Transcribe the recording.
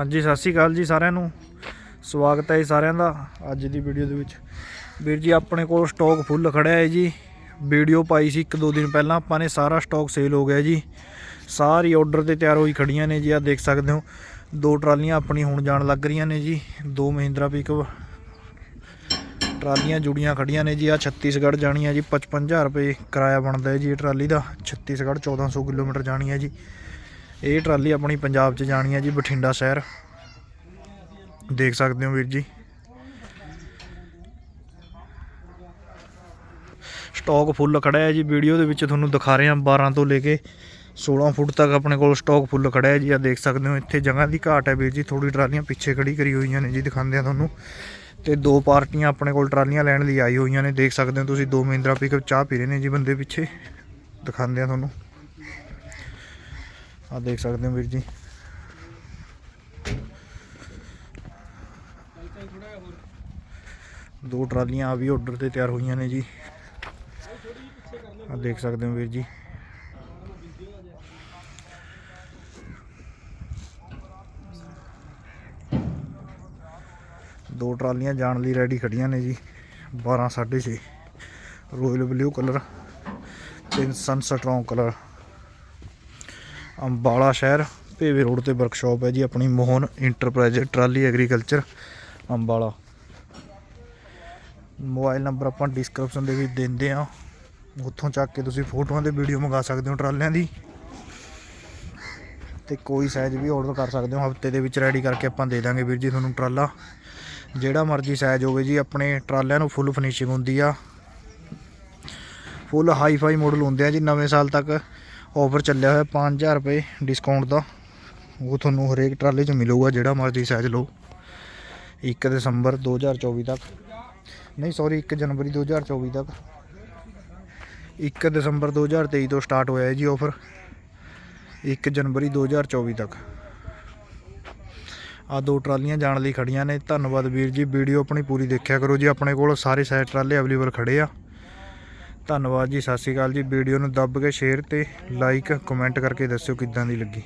ਹਾਂਜੀ, ਸਤਿ ਸ਼੍ਰੀ ਅਕਾਲ ਜੀ ਸਾਰਿਆਂ ਨੂੰ। ਸਵਾਗਤ ਹੈ ਜੀ ਸਾਰਿਆਂ ਦਾ ਅੱਜ ਦੀ ਵੀਡੀਓ ਦੇ ਵਿੱਚ। ਵੀਰ ਜੀ, ਆਪਣੇ ਕੋਲ ਸਟਾਕ ਫੁੱਲ ਖੜਿਆ ਹੈ ਜੀ। ਵੀਡੀਓ ਪਾਈ ਸੀ ਇੱਕ ਦੋ ਦਿਨ ਪਹਿਲਾਂ, ਆਪਾਂ ਨੇ ਸਾਰਾ ਸਟਾਕ ਸੇਲ ਹੋ ਗਿਆ ਜੀ। ਸਾਰੀ ਆਰਡਰ ਤੇ ਤਿਆਰ ਹੋਈ ਖੜੀਆਂ ਨੇ ਜੀ ਆ ਦੇਖ ਸਕਦੇ ਹੋ। ਦੋ ਟਰਾਲੀਆਂ ਆਪਣੀ ਹੁਣ ਜਾਣ ਲੱਗ ਰਹੀਆਂ ਨੇ ਜੀ। ਦੋ ਮਹਿੰਦਰਾ ਪਿਕਅਪ ਟਰਾਲੀਆਂ ਜੁੜੀਆਂ ਖੜੀਆਂ ਨੇ ਜੀ। ਆ ਛੱਤੀਸਗੜ੍ਹ ਜਾਣੀ ਹੈ ਜੀ 55000 ਰੁਪਏ ਕਿਰਾਇਆ ਬਣਦਾ ਹੈ ਜੀ ਇਹ ਟਰਾਲੀ ਦਾ। ਛੱਤੀਸਗੜ੍ਹ 1400 ਕਿਲੋਮੀਟਰ ਜਾਣੀ ਹੈ ਜੀ। ਇਹ ਟਰਾਲੀ ਆਪਣੀ ਪੰਜਾਬ 'ਚ ਜਾਣੀ ਹੈ ਜੀ, ਬਠਿੰਡਾ ਸ਼ਹਿਰ। ਦੇਖ ਸਕਦੇ ਹੋ ਵੀਰ ਜੀ। ਸਟਾਕ ਫੁੱਲ ਖੜਾ ਹੈ ਜੀ, ਵੀਡੀਓ ਦੇ ਵਿੱਚ ਤੁਹਾਨੂੰ ਦਿਖਾ ਰਹੇ ਹਾਂ 12 ਤੋਂ ਲੈ ਕੇ 16 ਫੁੱਟ ਤੱਕ ਆਪਣੇ ਕੋਲ ਸਟਾਕ ਫੁੱਲ ਖੜਾ ਹੈ ਜੀ ਆ ਦੇਖ ਸਕਦੇ ਹੋ, ਇੱਥੇ ਜਗ੍ਹਾ ਦੀ ਘਾਟ ਹੈ ਵੀਰ ਜੀ ਥੋੜੀ ਟਰਾਲੀਆਂ ਪਿੱਛੇ ਖੜੀ ਕਰੀ ਹੋਈਆਂ ਨੇ ਜੀ, ਦਿਖਾਉਂਦੇ ਆ ਤੁਹਾਨੂੰ। ਤੇ ਦੋ ਪਾਰਟੀਆਂ ਆਪਣੇ ਕੋਲ ਟਰਾਲੀਆਂ ਲੈਣ ਲਈ ਆਈ ਹੋਈਆਂ ਨੇ, ਦੇਖ ਸਕਦੇ ਹੋ ਤੁਸੀਂ, ਦੋ ਮਹਿੰਦਰਾ ਪਿਕਅਪ ਚਾਹ ਪੀ ਰਹੇ ਨੇ ਜੀ ਬੰਦੇ ਪਿੱਛੇ, ਦਿਖਾਉਂਦੇ ਆ ਤੁਹਾਨੂੰ। ਆ ਦੇਖ ਸਕਦੇ ਹੋ ਵੀਰ ਜੀ ਦੋ ਟਰਾਲੀਆਂ ਆ ਵੀ ਆਰਡਰ ਤੇ ਤਿਆਰ ਹੋਈਆਂ ਨੇ ਜੀ ਆ ਦੇਖ ਸਕਦੇ ਹੋ ਵੀਰ ਜੀ ਦੋ ਟਰਾਲੀਆਂ ਜਾਣ ਲਈ ਰੈਡੀ ਖੜੀਆਂ ਨੇ ਜੀ 12 6.5 ਰੋਇਲ ਬਲੂ ਕਲਰ ਤੇ ਸਨ ਸਟਰੋਂਗ ਕਲਰ ਅੰਬਾਲਾ ਸ਼ਹਿਰ, ਭੇਵੇ ਰੋਡ ਤੇ ਵਰਕਸ਼ਾਪ ਹੈ ਜੀ ਆਪਣੀ Mohan enterprise trolley agriculture Ambala. Mobile number ਆਪਾਂ ਡਿਸਕ੍ਰਿਪਸ਼ਨ ਦੇ ਵਿੱਚ ਦਿੰਦੇ ਆ ਉੱਥੋਂ ਚੱਕ ਕੇ ਤੁਸੀਂ ਫੋਟੋਆਂ ਤੇ ਵੀਡੀਓ ਮੰਗਾ ਸਕਦੇ ਹੋ ਟਰਾਲਿਆਂ ਦੀ। ਤੇ ਕੋਈ ਸਾਈਜ਼ ਵੀ ਆਰਡਰ ਕਰ ਸਕਦੇ ਹੋ, ਹਫ਼ਤੇ ਦੇ ਵਿੱਚ ਰੈਡੀ ਕਰਕੇ ਆਪਾਂ ਦੇ ਦਾਂਗੇ ਵੀਰ ਜੀ ਤੁਹਾਨੂੰ ਟਰਾਲਾ। ਜਿਹੜਾ ਮਰਜ਼ੀ ਸਾਈਜ਼ ਹੋਵੇ ਜੀ, ਆਪਣੇ ਟਰਾਲਿਆਂ ਨੂੰ ਫੁੱਲ ਫਿਨਿਸ਼ਿੰਗ ਹੁੰਦੀ ਆ। ਫੁੱਲ ਹਾਈ ਫਾਈ ਮਾਡਲ ਹੁੰਦੇ ਆ ਜੀ, ਨਵੇਂ ਸਾਲ ਤੱਕ। ਆਫਰ ਚੱਲਿਆ ਹੋਇਆ 5000 ਰੁਪਏ ਡਿਸਕਾਊਂਟ ਦਾ। ਉਹ ਤੁਹਾਨੂੰ ਹਰੇਕ ਟਰਾਲੇ 'ਚ ਮਿਲੂਗਾ, ਜਿਹੜਾ ਮਰਜ਼ੀ ਸਾਈਜ਼ ਲਓ। 1 ਦਸੰਬਰ 2024 ਤੱਕ। ਨਹੀਂ ਸੌਰੀ 1 ਜਨਵਰੀ 2024 ਤੱਕ। 1 ਦਸੰਬਰ 2023 ਤੋਂ ਸਟਾਰਟ ਹੋਇਆ ਹੈ ਜੀ ਆਫਰ। 1 ਜਨਵਰੀ 2024 ਤੱਕ। ਆ ਦੋ ਟਰਾਲੀਆਂ ਜਾਣ ਲਈ ਖੜੀਆਂ ਨੇ। ਧੰਨਵਾਦ ਵੀਰ ਜੀ। ਵੀਡੀਓ ਆਪਣੀ ਪੂਰੀ ਦੇਖਿਆ ਕਰੋ ਜੀ। ਆਪਣੇ ਕੋਲ ਸਾਰੇ ਸਾਈਡ ਟਰਾਲੇ ਅਵੇਲੇਬਲ ਖੜੇ ਆ। ਧੰਨਵਾਦ ਜੀ, ਸਤਿ ਸ਼੍ਰੀ ਅਕਾਲ ਜੀ। ਵੀਡੀਓ ਨੂੰ ਦੱਬ ਕੇ ਸ਼ੇਅਰ ਤੇ ਲਾਈਕ ਕਮੈਂਟ ਕਰਕੇ ਦੱਸਿਓ ਕਿੱਦਾਂ ਦੀ ਲੱਗੀ।